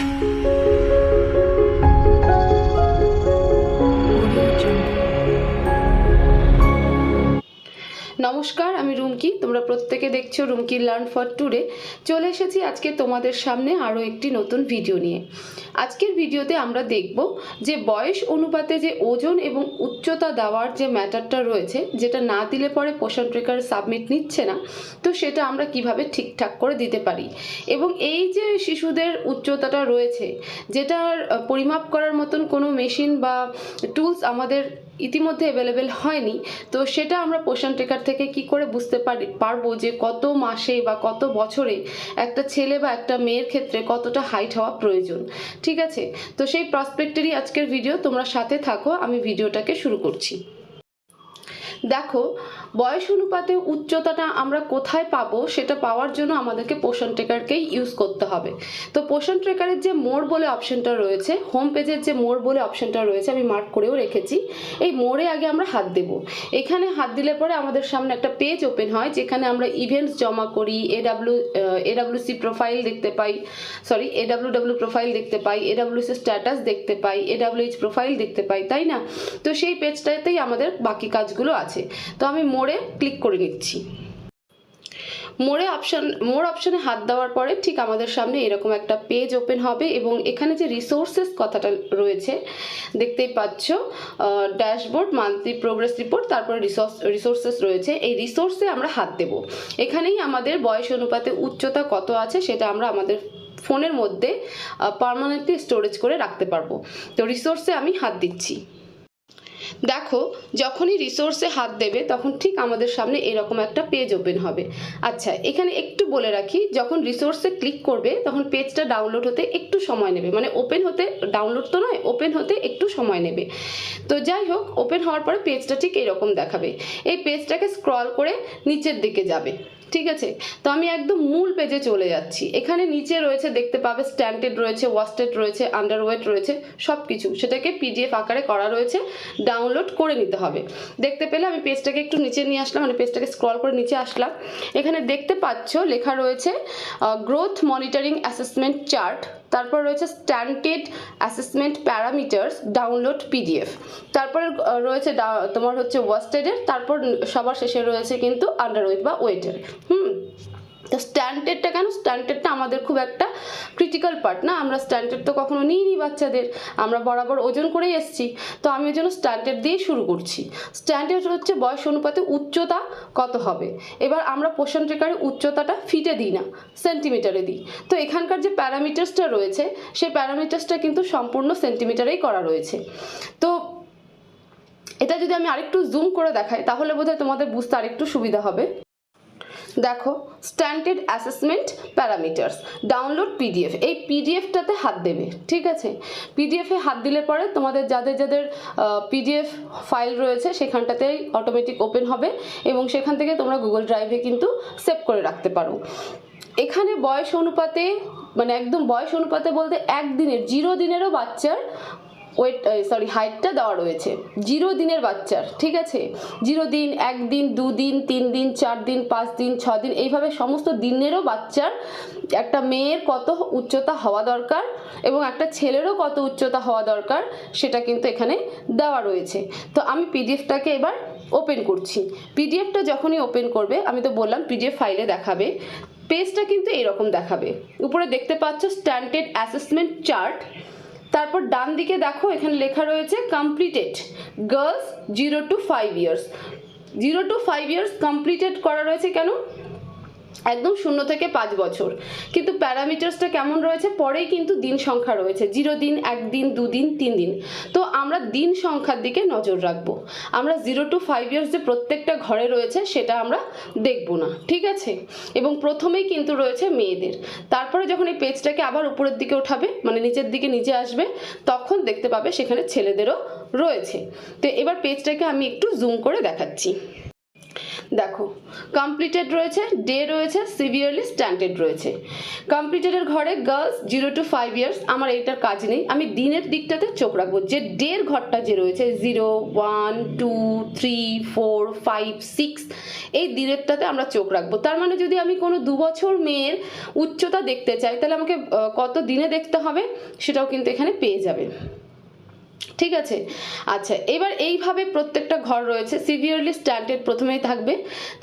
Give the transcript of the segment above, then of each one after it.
Música নমস্কার, আমি রুমকি। তোমরা প্রত্যেকে দেখছ রুমকি লার্ন ফর টুডে। চলে এসেছি আজকে তোমাদের সামনে আরও একটি নতুন ভিডিও নিয়ে। আজকের ভিডিওতে আমরা দেখব যে বয়স অনুপাতে যে ওজন এবং উচ্চতা দেওয়ার যে ম্যাটারটা রয়েছে, যেটা না দিলে পরে পোষণ ট্রেকার সাবমিট নিচ্ছে না, তো সেটা আমরা কীভাবে ঠিকঠাক করে দিতে পারি? এবং এই যে শিশুদের উচ্চতাটা রয়েছে, যেটার পরিমাপ করার মতন কোনো মেশিন বা টুলস আমাদের ইতিমধ্যে অ্যাভেলেবেল হয়নি। তো সেটা আমরা পোষণ টেকার থেকে কি করে বুঝতে পারি, পারব যে কত মাসে বা কত বছরে একটা ছেলে বা একটা মেয়ের ক্ষেত্রে কতটা হাইট হওয়া প্রয়োজন। ঠিক আছে? তো সেই প্রসপেক্টেরই আজকের ভিডিও তোমরা সাথে থাকো, আমি ভিডিওটাকে শুরু করছি। দেখো, বয়স অনুপাতে উচ্চতাটা আমরা কোথায় পাবো সেটা পাওয়ার জন্য আমাদেরকে পোষণ ট্রেকারকেই ইউজ করতে হবে। তো পোষণ ট্রেকারের যে মোড় বলে অপশনটা রয়েছে হোম পেজের যে মোড় বলে অপশনটা রয়েছে আমি মার্ক করেও রেখেছি। এই মোড়ে আগে আমরা হাত দেব। এখানে হাত দিলে পরে আমাদের সামনে একটা পেজ ওপেন হয়, যেখানে আমরা ইভেন্টস জমা করি এডাব্লিউ এডাব্লিউসি প্রোফাইল দেখতে পাই সরি এডাব্লিউ ডাব্লিউ প্রোফাইল দেখতে পাই এডাব্লিউসি স্ট্যাটাস দেখতে পাই এডাব্লিউএইচ প্রোফাইল দেখতে পাই, তাই না? তো সেই পেজটাতেই আমাদের বাকি কাজগুলো আছে। তো আমি মোড়ে ক্লিক করে নিচ্ছি। মোড়ে অপশান মোড় অপশানে হাত দেওয়ার পরে ঠিক আমাদের সামনে এরকম একটা পেজ ওপেন হবে এবং এখানে যে রিসোর্সেস কথাটা রয়েছে, দেখতেই পাচ্ছ ড্যাশবোর্ড মান্থলি প্রোগ্রেস রিপোর্ট তারপরে রিসোর্স রিসোর্সেস রয়েছে। এই রিসোর্সে আমরা হাত দেব। এখানেই আমাদের বয়স অনুপাতে উচ্চতা কত আছে সেটা আমরা আমাদের ফোনের মধ্যে পারমানেন্টলি স্টোরেজ করে রাখতে পারব। তো রিসোর্সে আমি হাত দিচ্ছি। দেখো, যখনই রিসোর্সে হাত দেবে, তখন ঠিক আমাদের সামনে এরকম একটা পেজ ওপেন হবে। আচ্ছা এখানে একটু বলে রাখি, যখন রিসোর্সে ক্লিক করবে, তখন পেজটা ডাউনলোড হতে একটু সময় নেবে। মানে ওপেন হতে ডাউনলোড তো নয় ওপেন হতে একটু সময় নেবে। তো যাই হোক ওপেন হওয়ার পরে পেজটা ঠিক এরকম দেখাবে। এই পেজটাকে স্ক্রল করে নিচের দিকে যাবে। ঠিক আছে? তো আমি একদম মূল পেজে চলে যাচ্ছি। এখানে নিচে রয়েছে, দেখতে পাবে স্ট্যান্ডেড রয়েছে ওয়াস্টেড রয়েছে আন্ডারওয়েট রয়েছে সব কিছু সেটাকে পিডিএফ আকারে করা রয়েছে ডাউনলোড করে নিতে হবে। দেখতে পেলে আমি পেজটাকে একটু নিচে নিয়ে আসলাম মানে পেজটাকে স্ক্রল করে নিচে আসলাম। এখানে দেখতে পাচ্ছ, লেখা রয়েছে গ্রোথ মনিটরিং অ্যাসেসমেন্ট চার্ট তারপর রয়েছে standard assessment parameters download PDF তারপর রয়েছে তোমার হচ্ছে ওয়াস্টেডের তারপর সবার শেষে রয়েছে কিন্তু আন্ডার ওয়েট বা ওয়েটের হুম? তো স্ট্যান্ডার্ডটা কেন? স্ট্যান্ডার্ডটা আমাদের খুব একটা ক্রিটিক্যাল পার্ট না। আমরা স্ট্যান্ডার্ড তো কখনো নিইনি বাচ্চাদের। আমরা বরাবর ওজন করেই এসেছি। তো আমি ওই জন্য স্ট্যান্ডার্ড দিয়েই শুরু করছি। স্ট্যান্ডার্ড হচ্ছে বয়স অনুপাতে উচ্চতা কত হবে? এবার আমরা পোষণ ট্রেকারে উচ্চতাটা ফিটে দিই না সেন্টিমিটারে দিই। তো এখানকার যে প্যারামিটার্সটা রয়েছে, সেই প্যারামিটার্সটা কিন্তু সম্পূর্ণ সেন্টিমিটারেই করা রয়েছে। তো এটা যদি আমি আরেকটু জুম করে দেখাই, তাহলে বোধহয় তোমাদের বুঝতে আরেকটু সুবিধা হবে। দেখো standard assessment parameters download PDF এই পিডিএফটাতে হাত দেবে, ঠিক আছে? পিডিএফে হাত দিলে পরে তোমাদের যাদের যাদের পিডিএফ ফাইল রয়েছে, সেখানটাতেই অটোমেটিক ওপেন হবে এবং সেখান থেকে তোমরা গুগল ড্রাইভে কিন্তু সেভ করে রাখতে পারো। এখানে বয়স অনুপাতে মানে একদম বয়স অনুপাতে বলতে একদিনের, জিরো দিনেরও বাচ্চার ওয়েট সরি হাইটটা দেওয়া রয়েছে। জিরো দিনের বাচ্চার, ঠিক আছে? জিরো দিন একদিন দুদিন তিন দিন, চার দিন, পাঁচ দিন, ছ দিন, এইভাবে সমস্ত দিনেরও বাচ্চার একটা মেয়ের কত উচ্চতা হওয়া দরকার এবং একটা ছেলেরও কত উচ্চতা হওয়া দরকার, সেটা কিন্তু এখানে দেওয়া রয়েছে। তো আমি পিডিএফটাকে এবার ওপেন করছি। পিডিএফটা যখনই ওপেন করবে, আমি তো বললাম পিডিএফ ফাইলে দেখাবে পেজটা কিন্তু এরকম দেখাবে। উপরে দেখতে পাচ্ছ স্ট্যান্ডার্ড অ্যাসেসমেন্ট চার্ট তারপর ডান দিকে দেখো, এখানে লেখা রয়েছে completed girls zero two five years zero two five years completed করা রয়েছে কেন? একদম শূন্য থেকে পাঁচ বছর। কিন্তু প্যারামিটার্সটা কেমন রয়েছে? পরেই কিন্তু দিন সংখ্যা রয়েছে। জিরো দিন একদিন দুদিন তিন দিন। তো আমরা দিন সংখ্যার দিকে নজর রাখব। আমরা জিরো টু ফাইভ ইয়ার্স যে প্রত্যেকটা ঘরে রয়েছে, সেটা আমরা দেখব না। ঠিক আছে? এবং প্রথমেই কিন্তু রয়েছে মেয়েদের। তারপরে যখন এই পেজটাকে আবার উপরের দিকে ওঠাবে মানে নিচের দিকে নিচে আসবে, তখন দেখতে পাবে সেখানে ছেলেদেরও রয়েছে। তো এবার পেজটাকে আমি একটু জুম করে দেখাচ্ছি। দেখো কমপ্লিটেড রয়েছে ডে রয়েছে সিভিয়ারলি স্ট্যান্ডার্ড রয়েছে। কমপ্লিটেডের ঘরে girls zero two five years আমার এইটার কাজ নেই। আমি দিনের দিকটাতে চোখ রাখব। যে ডের ঘরটা যে রয়েছে zero one two three four five six এই দিনেরটাতে আমরা চোখ রাখব। তার মানে যদি আমি কোনো দু বছর মেয়ের উচ্চতা দেখতে চাই, তাহলে আমাকে কত দিনে দেখতে হবে, সেটাও কিন্তু এখানে পেয়ে যাবে। ঠিক আছে? আচ্ছা এবার এইভাবে প্রত্যেকটা ঘর রয়েছে সিভিয়ারলি স্ট্যান্ডেড প্রথমেই থাকবে,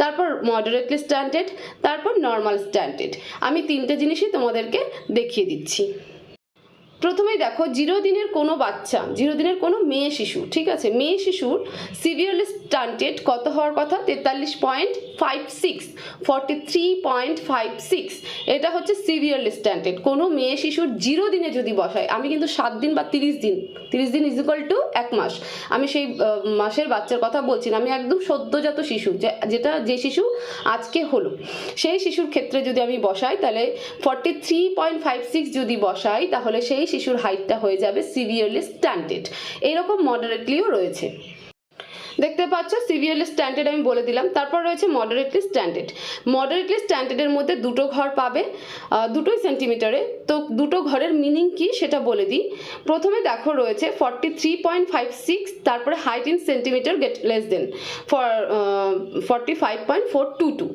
তারপর মডারেটলি স্ট্যান্ডেড তারপর নর্মাল স্ট্যান্ডেড আমি তিনটে জিনিসই তোমাদেরকে দেখিয়ে দিচ্ছি। প্রথমেই দেখো জিরো দিনের কোনো বাচ্চা জিরো দিনের কোনো মেয়ে শিশু, ঠিক আছে? মেয়ে শিশুর সিভিয়ারলি স্টান্টেড কত হওয়ার কথা? তেতাল্লিশ point five six forty three point five six এটা হচ্ছে সিভিয়ারলি স্টান্টেড কোনো মেয়ে শিশুর জিরো দিনে যদি বসায়, আমি কিন্তু সাত দিন বা তিরিশ দিন তিরিশ দিন ইজ ইকুয়াল টু এক মাস। আমি সেই মাসের বাচ্চার কথা বলছি না, আমি একদম সদ্যজাত শিশু যেটা যে শিশু আজকে হলো। সেই শিশুর ক্ষেত্রে যদি আমি বসাই, তাহলে forty three point five six যদি বসাই, তাহলে সেই শিশুর হাইটটা হয়ে যাবে সিভিয়ারলি স্ট্যান্ডার্ড এরকম মডারেটলিও রয়েছে। দেখতে পাচ্ছ সিভিয়ারলি স্ট্যান্ডার্ড আমি বলে দিলাম। তারপর রয়েছে মডারেটলি স্ট্যান্ডার্ড মডারেটলি স্ট্যান্ডার্ডের মধ্যে দুটো ঘর পাবে দুটোই সেন্টিমিটারে তো দুটো ঘরের মিনিং কি সেটা বলে দিই। প্রথমে দেখো রয়েছে forty three point five six তারপরে height in centimetre get less than for forty five point four two two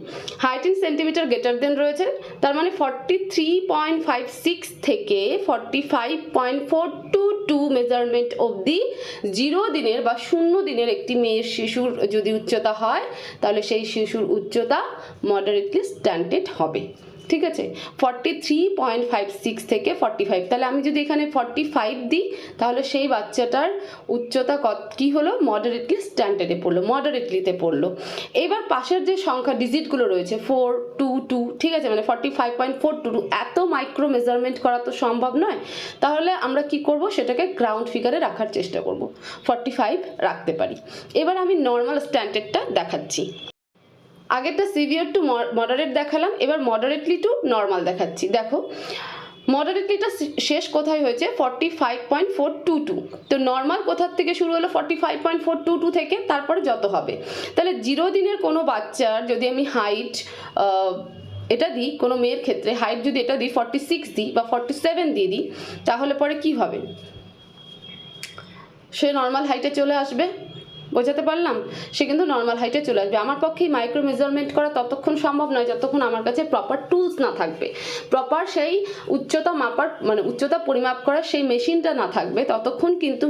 height in centimetre greater than রয়েছে। তার মানে forty three point five six থেকে forty five point four two two measurement অবধি zero দিনের বা শূন্য দিনের একটি মেয়ের শিশুর যদি উচ্চতা হয়, তাহলে সেই শিশুর উচ্চতা মডারেটলি স্ট্যান্ডার্ড হবে। ঠিক আছে? Forty three point five six থেকে ফর্টি ফাইভ তাহলে আমি যদি এখানে ফর্টি ফাইভ দিই, তাহলে সেই বাচ্চাটার উচ্চতা কত, কী হলো? মডারেটলি স্ট্যান্ডার্ডে পড়ল মডারেটলিতে পড়ল। এবার পাশের যে সংখ্যা ডিজিটগুলো রয়েছে ফোর টু টু ঠিক আছে? মানে forty five point four two two এত মাইক্রো মেজারমেন্ট করা তো সম্ভব নয়। তাহলে আমরা কি করব? সেটাকে গ্রাউন্ড ফিগারে রাখার চেষ্টা করব। ফর্টি ফাইভ রাখতে পারি। এবার আমি নর্মাল স্ট্যান্ডার্ডটা দেখাচ্ছি। আগেরটা সিভিয়ার টু মডারেট দেখালাম, এবার মডারেটলি টু নর্মাল দেখাচ্ছি। দেখো মডারেটলিটা শেষ কোথায় হয়েছে? Forty five point four two two তো নর্মাল কোথার থেকে শুরু হলো? Forty five point four two two থেকে, তারপরে যত হবে। তাহলে জিরো দিনের কোনো বাচ্চার যদি আমি হাইট এটা দিই, কোনো মেয়ের ক্ষেত্রে হাইট যদি এটা দিই ফর্টি সিক্স দিই বা ফর্টি সেভেন দিয়ে দিই, তাহলে পরে কি হবে? সে নর্মাল হাইটে চলে আসবে। বোঝাতে পারলাম? সে কিন্তু নর্মাল হাইটে চলে আসবে। আমার পক্ষে মাইক্রো মেজারমেন্ট করা ততক্ষণ সম্ভব নয়, যতক্ষণ আমার কাছে প্রপার টুলস না থাকবে। প্রপার সেই উচ্চতা মাপার মানে উচ্চতা পরিমাপ করার সেই মেশিনটা না থাকবে, ততক্ষণ কিন্তু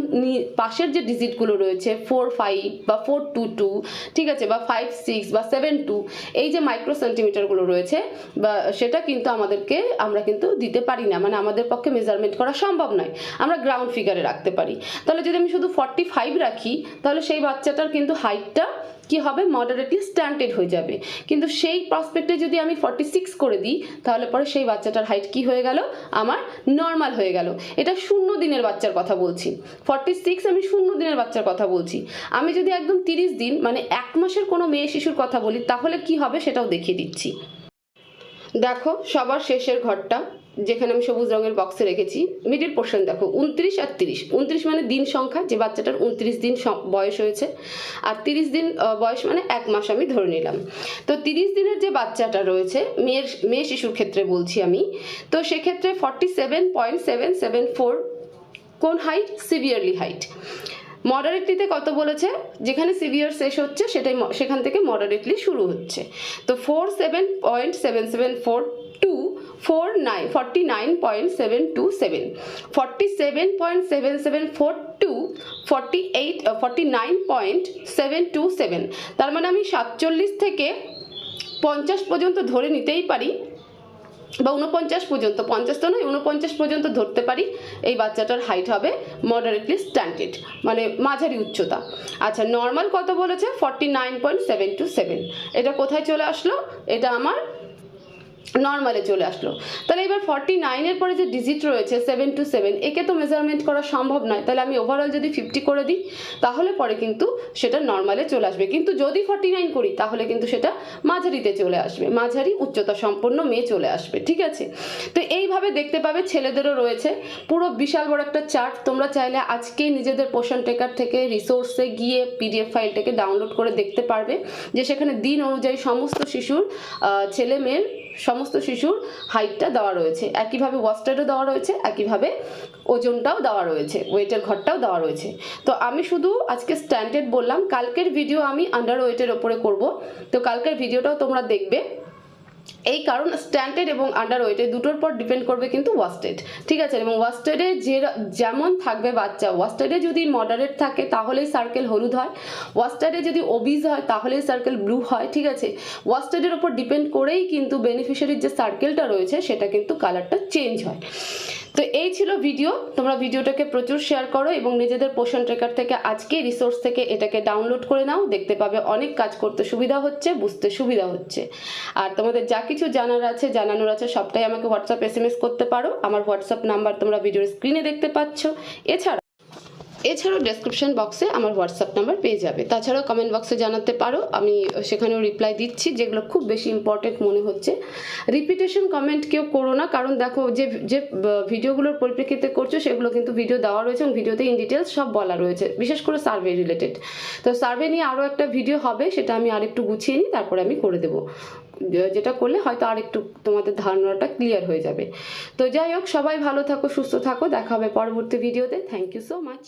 পাশের যে ডিজিটগুলো রয়েছে ফোর ফাইভ বা ফোর টু টু ঠিক আছে, বা ফাইভ সিক্স বা সেভেন টু এই যে মাইক্রো সেন্টিমিটারগুলো রয়েছে, বা সেটা কিন্তু আমাদেরকে, আমরা কিন্তু দিতে পারি না। মানে আমাদের পক্ষে মেজারমেন্ট করা সম্ভব নয়। আমরা গ্রাউন্ড ফিগারে রাখতে পারি। তাহলে যদি আমি শুধু ফর্টি ফাইভ রাখি, তাহলে সেই বাচ্চাটার কিন্তু হাইটটা কি হবে? মডারেটলি স্ট্যান্ডার্ড হয়ে যাবে। কিন্তু সেই প্রসপেক্টে যদি আমি ফর্টি সিক্স করে দিই, তাহলে পরে সেই বাচ্চাটার হাইট কি হয়ে গেল? আমার নর্মাল হয়ে গেল। এটা শূন্য দিনের বাচ্চার কথা বলছি। ফর্টি সিক্স আমি শূন্য দিনের বাচ্চার কথা বলছি। আমি যদি একদম তিরিশ দিন মানে এক মাসের কোনো মেয়ে শিশুর কথা বলি, তাহলে কি হবে সেটাও দেখিয়ে দিচ্ছি। দেখো, সবার শেষের ঘরটা যেখানে আমি সবুজ রঙের বক্সে রেখেছি। মিডিল পোর্শন দেখো, উনত্রিশ আর তিরিশ। উনত্রিশ মানে দিন সংখ্যা, যে বাচ্চাটার উনত্রিশ দিন বয়স হয়েছে। আর তিরিশ দিন বয়স মানে এক মাস আমি ধরে নিলাম। তো তিরিশ দিনের যে বাচ্চাটা রয়েছে, মেয়ের, মেয়ে শিশুর ক্ষেত্রে বলছি আমি, তো সেক্ষেত্রে forty seven point seven seven four কোন হাইট সিভিয়ারলি হাইট মডারেটলিতে কত বলেছে? যেখানে সিভিয়ার শেষ হচ্ছে, সেটাই সেখান থেকে মডারেটলি শুরু হচ্ছে। তো four seven point seven seven four two four nine forty nine point seven two seven forty seven point seven seven four two forty eight forty nine point seven two seven তার মানে আমি সাতচল্লিশ থেকে পঞ্চাশ পর্যন্ত ধরে নিতেই পারি, বা উনপঞ্চাশ পর্যন্ত, পঞ্চাশ তো নয় উনপঞ্চাশ পর্যন্ত ধরতে পারি, এই বাচ্চাটার হাইট হবে মডারেটলি স্ট্যান্ডার্ড মানে মাঝারি উচ্চতা। আচ্ছা নর্মাল কত বলেছে? Forty nine point seven two seven এটা কোথায় চলে আসলো? এটা আমার নর্মালে চলে আসলো। তাহলে এবার ফর্টি নাইনের পরে যে ডিজিট রয়েছে সেভেন টু সেভেন একে তো মেজারমেন্ট করা সম্ভব নয়। তাহলে আমি ওভারঅল যদি ফিফটি করে দিই, তাহলে পরে কিন্তু সেটা নর্মালে চলে আসবে। কিন্তু যদি ফর্টি নাইন করি, তাহলে কিন্তু সেটা মাঝারিতে চলে আসবে। মাঝারি উচ্চতা সম্পন্ন মেয়ে চলে আসবে, ঠিক আছে? তো এইভাবে দেখতে পাবে ছেলেদেরও রয়েছে। পুরো বিশাল বড় একটা চার্ট তোমরা চাইলে আজকেই নিজেদের পোষণ টেকার থেকে রিসোর্সে গিয়ে পিডিএফ ফাইলটাকে ডাউনলোড করে দেখতে পারবে। যে সেখানে দিন অনুযায়ী সমস্ত শিশুর ছেলে মেয়ের সমস্ত শিশুর হাইটটা দেওয়া রয়েছে। একইভাবে ওয়াস্টারও দেওয়া রয়েছে, একইভাবে ওজনটাও দেওয়া রয়েছে, ওয়েটের ঘরটাও দেওয়া রয়েছে। তো আমি শুধু আজকে স্ট্যান্ডার্ড বললাম, কালকের ভিডিও আমি আন্ডার ওয়েটের ওপরে করব। তো কালকের ভিডিওটাও তোমরা দেখবে। এই কারণ স্ট্যান্ডার্ড এবং আন্ডার ওয়েটে দুটোর পর ডিপেন্ড করবে কিন্তু ওয়াস্টেড ঠিক আছে? এবং ওয়াস্টেডে যে যেমন থাকবে বাচ্চা ওয়াস্টেডে যদি মডারেট থাকে তাহলেই সার্কেল হলুদ হয় ওয়াস্টেডে যদি ওবিজ হয় তাহলেই সার্কেল ব্লু হয়, ঠিক আছে? ওয়াস্টেডের ওপর ডিপেন্ড করেই কিন্তু বেনিফিশিয়ারির যে সার্কেলটা রয়েছে সেটা কিন্তু কালারটা চেঞ্জ হয়। তো এই ছিল ভিডিও তোমরা ভিডিওটাকে প্রচুর শেয়ার করো এবং নিজেদের পোষণ ট্রেকার থেকে আজকে রিসোর্স থেকে এটাকে ডাউনলোড করে নাও, দেখতে পাবে অনেক কাজ করতে সুবিধা হচ্ছে, বুঝতে সুবিধা হচ্ছে। আর তোমাদের যা কিছু জানার আছে, জানানোর আছে, সবটাই আমাকে হোয়াটসঅ্যাপ এস এম এস করতে পারো। আমার হোয়াটসঅ্যাপ নাম্বার তোমরা ভিডিওর স্ক্রিনে দেখতে পাচ্ছ। এছাড়া, এছাড়াও ডেসক্রিপশন বক্সে আমার হোয়াটসঅ্যাপ নাম্বার পেয়ে যাবে। তাছাড়াও কমেন্ট বক্সে জানাতে পারো। আমি সেখানেও রিপ্লাই দিচ্ছি, যেগুলো খুব বেশি ইম্পর্টেন্ট মনে হচ্ছে। রিপিটেশন কমেন্ট কেউ করো না, কারণ দেখো যে যে ভিডিওগুলোর পরিপ্রেক্ষিতে করছ, সেগুলো কিন্তু ভিডিও দেওয়া রয়েছে এবং ভিডিওতে ইন ডিটেলস সব বলা রয়েছে, বিশেষ করে সার্ভে রিলেটেড তো সার্ভে নিয়ে আরও একটা ভিডিও হবে, সেটা আমি আরেকটু গুছিয়ে নিই, তারপরে আমি করে দেবো। যেটা করলে হয়তো আরেকটু তোমাদের ধারণাটা ক্লিয়ার হয়ে যাবে। তো যাই হোক, সবাই ভালো থাকো, সুস্থ থাকো, দেখা হবে পরবর্তী ভিডিওতে থ্যাংক ইউ সো মাচ